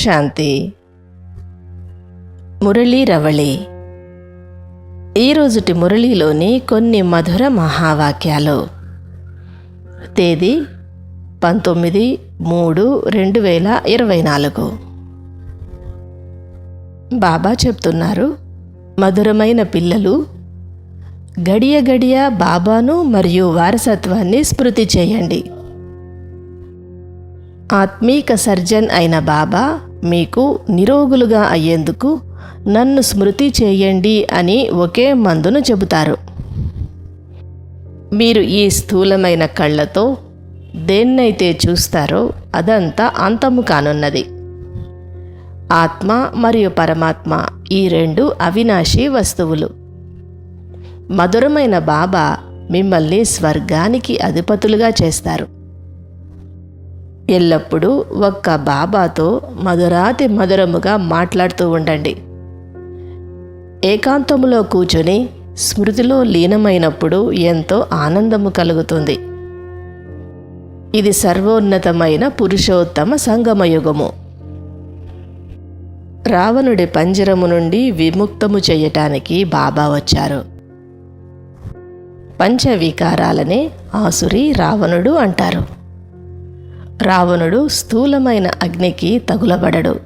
శాంతి. మురళీ రవళి. ఈరోజుటి మురళీలోని కొన్ని మధుర మహావాక్యాలు. తేదీ పంతొమ్మిది మూడు రెండు వేల ఇరవై నాలుగు. బాబా చెప్తున్నారు మధురమైన పిల్లలు గడియ గడియ బాబాను మరియు వారసత్వాన్ని స్మృతి చేయండి. ఆత్మీక సర్జన్ అయిన బాబా మీకు నిరోగులుగా అయ్యేందుకు నన్ను స్మృతి చేయండి అని ఒకే మందును చెబుతారు. మీరు ఈ స్థూలమైన కళ్ళతో దేన్నైతే చూస్తారో అదంతా అంతము కానున్నది. ఆత్మ మరియు పరమాత్మ ఈ రెండు అవినాశీ వస్తువులు. మధురమైన బాబా మిమ్మల్ని స్వర్గానికి అధిపతులుగా చేస్తారు. ఎల్లప్పుడూ ఒక్క బాబాతో మధురాతి మధురముగా మాట్లాడుతూ ఉండండి. ఏకాంతములో కూర్చొని స్మృతిలో లీనమైనప్పుడు ఎంతో ఆనందము కలుగుతుంది. ఇది సర్వోన్నతమైన పురుషోత్తమ సంగమయుగము. రావణుడి పంజరము నుండి విముక్తము చేయటానికి బాబా వచ్చారు. పంచవికారాలనే ఆసురి రావణుడు అంటారు. రావణుడు స్థూలమైన అగ్నికి తగులబడడు.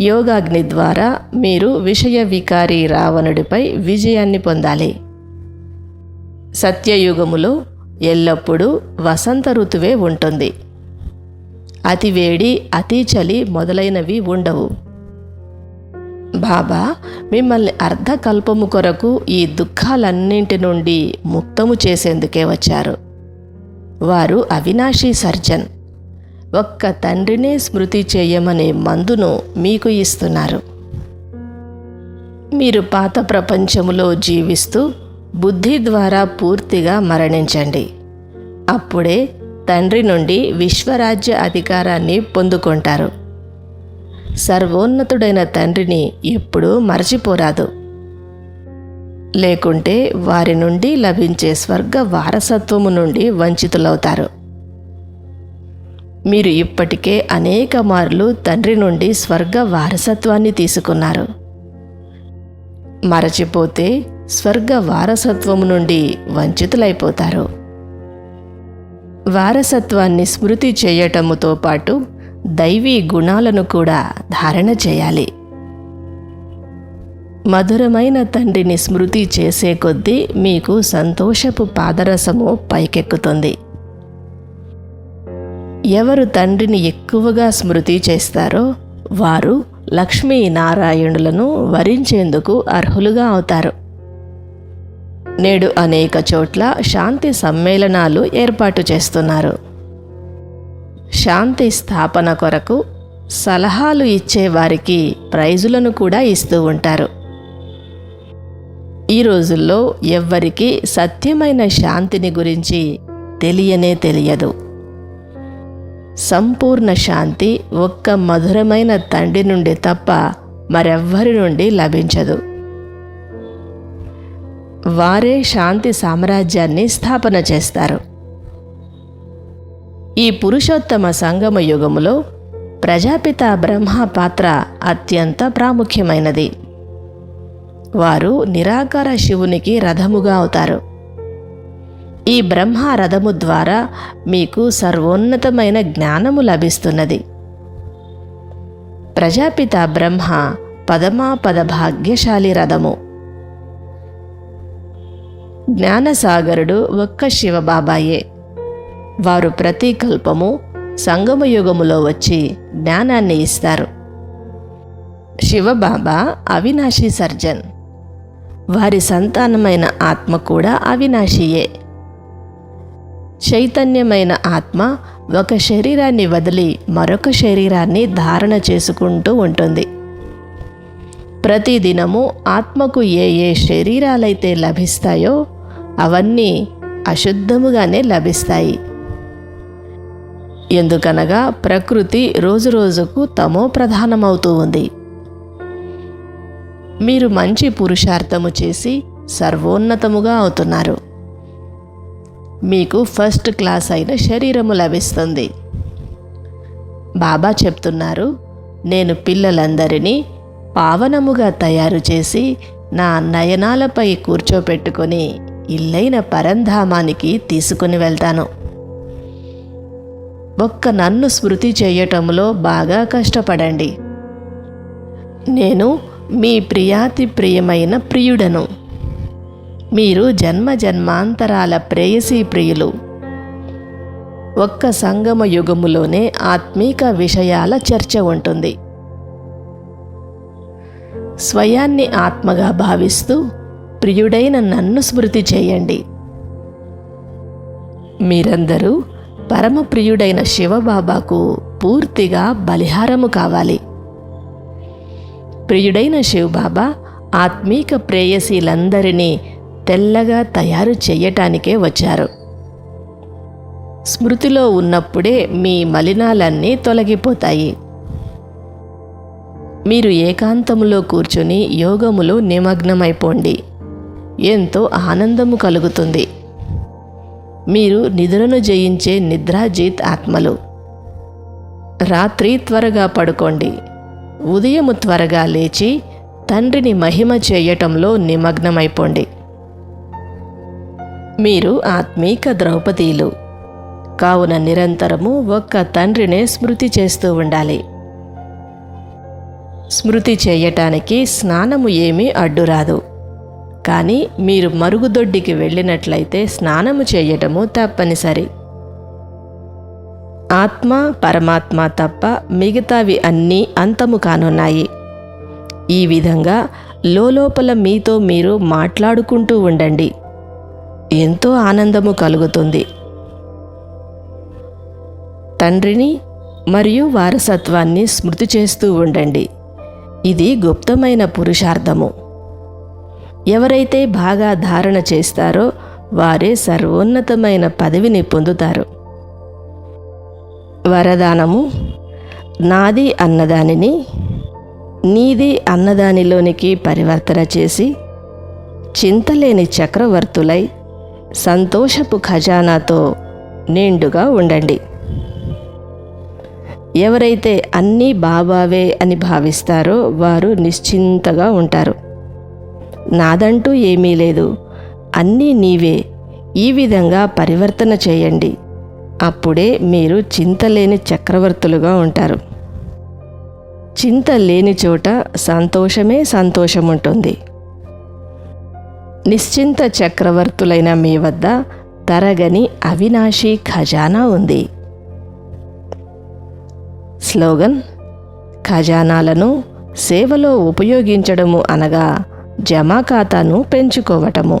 యోగాగ్ని ద్వారా మీరు విషయ వికారి రావణుడిపై విజయాన్ని పొందాలి. సత్యయుగములో ఎల్లప్పుడూ వసంత ఋతువే ఉంటుంది. అతి వేడి అతి చలి మొదలైనవి ఉండవు. బాబా మిమ్మల్ని అర్ధకల్పము కొరకు ఈ దుఃఖాలన్నింటి నుండి ముక్తము చేసేందుకే వచ్చారు. వారు అవినాశీ సర్జన్. ఒక్క తండ్రినే స్మృతి చేయమనే మందును మీకు ఇస్తున్నారు. మీరు పాత ప్రపంచములో జీవిస్తూ బుద్ధి ద్వారా పూర్తిగా మరణించండి. అప్పుడే తండ్రి నుండి విశ్వరాజ్య అధికారాన్ని పొందుకుంటారు. సర్వోన్నతుడైన తండ్రిని ఎప్పుడూ మరచిపోరాదు. లేకుంటే వారి నుండి లభించే స్వర్గ వారసత్వము నుండి వంచితులవుతారు. మీరు ఇప్పటికే అనేక మార్లు తండ్రి నుండి స్వర్గ వారసత్వాన్ని తీసుకున్నారు. మరచిపోతే స్వర్గ వారసత్వము నుండి వంచితులైపోతారు. వారసత్వాన్ని స్మృతి చేయటముతో పాటు దైవీ గుణాలను కూడా ధారణ చేయాలి. మధురమైన తండ్రిని స్మృతి చేసే కొద్దీ మీకు సంతోషపు పాదరసము పైకెక్కుతుంది. ఎవరు తండ్రిని ఎక్కువగా స్మృతి చేస్తారో వారు లక్ష్మీనారాయణులను వరించేందుకు అర్హులుగా అవుతారు. నేడు అనేక చోట్ల శాంతి సమ్మేళనాలు ఏర్పాటు చేస్తున్నారు. శాంతి స్థాపన కొరకు సలహాలు ఇచ్చే వారికి ప్రైజులను కూడా ఇస్తూ ఉంటారు. ఈ రోజుల్లో ఎవ్వరికీ సత్యమైన శాంతిని గురించి తెలియనే తెలియదు. సంపూర్ణ శాంతి ఒక్క మధురమైన తండ్రి నుండి తప్ప మరెవ్వరి నుండి లభించదు. వారే శాంతి సామ్రాజ్యాన్ని స్థాపన చేస్తారు. ఈ పురుషోత్తమ సంగమ యుగములో ప్రజాపిత బ్రహ్మ పాత్ర అత్యంత ప్రాముఖ్యమైనది. వారు నిరాకార శివునికి రథముగా అవుతారు. ఈ బ్రహ్మ రథము ద్వారా మీకు సర్వోన్నతమైన జ్ఞానము లభిస్తున్నది. ప్రజాపిత బ్రహ్మ పదమాపద భాగ్యశాలి రథము. జ్ఞానసాగరుడు ఒక్క శివబాబాయే. వారు ప్రతి కల్పము సంగమయుగములో వచ్చి జ్ఞానాన్ని ఇస్తారు. శివబాబా అవినాశి సర్జన్. వారి సంతానమైన ఆత్మ కూడా అవినాశియే. చైతన్యమైన ఆత్మ ఒక శరీరాన్ని వదిలి మరొక శరీరాన్ని ధారణ చేసుకుంటూ ఉంటుంది. ప్రతిదినము ఆత్మకు ఏ ఏ శరీరాలైతే లభిస్తాయో అవన్నీ అశుద్ధముగానే లభిస్తాయి. ఎందుకనగా ప్రకృతి రోజురోజుకు తమో ప్రధానమవుతూ ఉంది. మీరు మంచి పురుషార్థము చేసి సర్వోన్నతముగా అవుతున్నారు. మీకు ఫస్ట్ క్లాస్ అయిన శరీరము లభిస్తుంది. బాబా చెప్తున్నారు నేను పిల్లలందరినీ పావనముగా తయారు చేసి నా నయనాలపై కూర్చోపెట్టుకొని ఇల్లైన పరంధామానికి తీసుకుని వెళ్తాను. ఒక్క నన్ను స్మృతి చేయటంలో బాగా కష్టపడండి. నేను మీ ప్రియాతి ప్రియమైన ప్రియుడను. మీరు జన్మ జన్మాంతరాల ప్రేయసీ ప్రియులు. ఒక్క సంగమ యుగములోనే ఆత్మీక విషయాల చర్చ ఉంటుంది. స్వయాన్ని ఆత్మగా భావిస్తూ ప్రియుడైన నన్ను స్మృతి చేయండి. మీరందరూ పరమ ప్రియుడైన శివబాబాకు పూర్తిగా బలిహారము కావాలి. ప్రియుడైన శివబాబా ఆత్మీక ప్రేయసీలందరినీ తెల్లగా తయారు చేయటానికే వచ్చారు. స్మృతిలో ఉన్నప్పుడే మీ మలినాలన్నీ తొలగిపోతాయి. మీరు ఏకాంతములో కూర్చుని యోగములో నిమగ్నమైపోండి. ఎంతో ఆనందము కలుగుతుంది. మీరు నిద్రను జయించే నిద్రాజీత్ ఆత్మలు. రాత్రి త్వరగా పడుకోండి. ఉదయము త్వరగా లేచి తండ్రిని మహిమ చేయటంలో నిమగ్నమైపోండి. మీరు ఆత్మీక ద్రౌపదీలు. కావున నిరంతరము ఒక్క తండ్రినే స్మృతి చేస్తూ ఉండాలి. స్మృతి చేయటానికి స్నానము ఏమీ అడ్డురాదు. కానీ మీరు మరుగుదొడ్డికి వెళ్ళినట్లయితే స్నానము చేయటము తప్పనిసరి. ఆత్మ పరమాత్మ తప్ప మిగతావి అన్నీ అంతము కానున్నాయి. ఈ విధంగా లోపల మీతో మీరు మాట్లాడుకుంటూ ఉండండి. ఎంతో ఆనందము కలుగుతుంది. తండ్రిని మరియు వారసత్వాన్ని స్మృతి చేస్తూ ఉండండి. ఇది గుప్తమైన పురుషార్థము. ఎవరైతే బాగా ధారణ చేస్తారో వారే సర్వోన్నతమైన పదవిని పొందుతారు. వరదానము. నాది అన్నదానిని నీది అన్నదానిలోనికి పరివర్తన చేసి చింతలేని చక్రవర్తులై సంతోషపు ఖజానాతో నిండుగా ఉండండి. ఎవరైతే అన్నీ బాబావే అని భావిస్తారో వారు నిశ్చింతగా ఉంటారు. నాదంటూ ఏమీ లేదు. అన్నీ నీవే. ఈ విధంగా పరివర్తన చేయండి. అప్పుడే మీరు చింతలేని చక్రవర్తులుగా ఉంటారు. చింత లేని చోట సంతోషమే సంతోషం ఉంటుంది నిశ్చింత చక్రవర్తులైన మీ వద్ద తరగని అవినాశి ఖజానా ఉంది. స్లోగన్ ఖజానాలను సేవలో ఉపయోగించడము అనగా జమా ఖాతాను పెంచుకోవటము.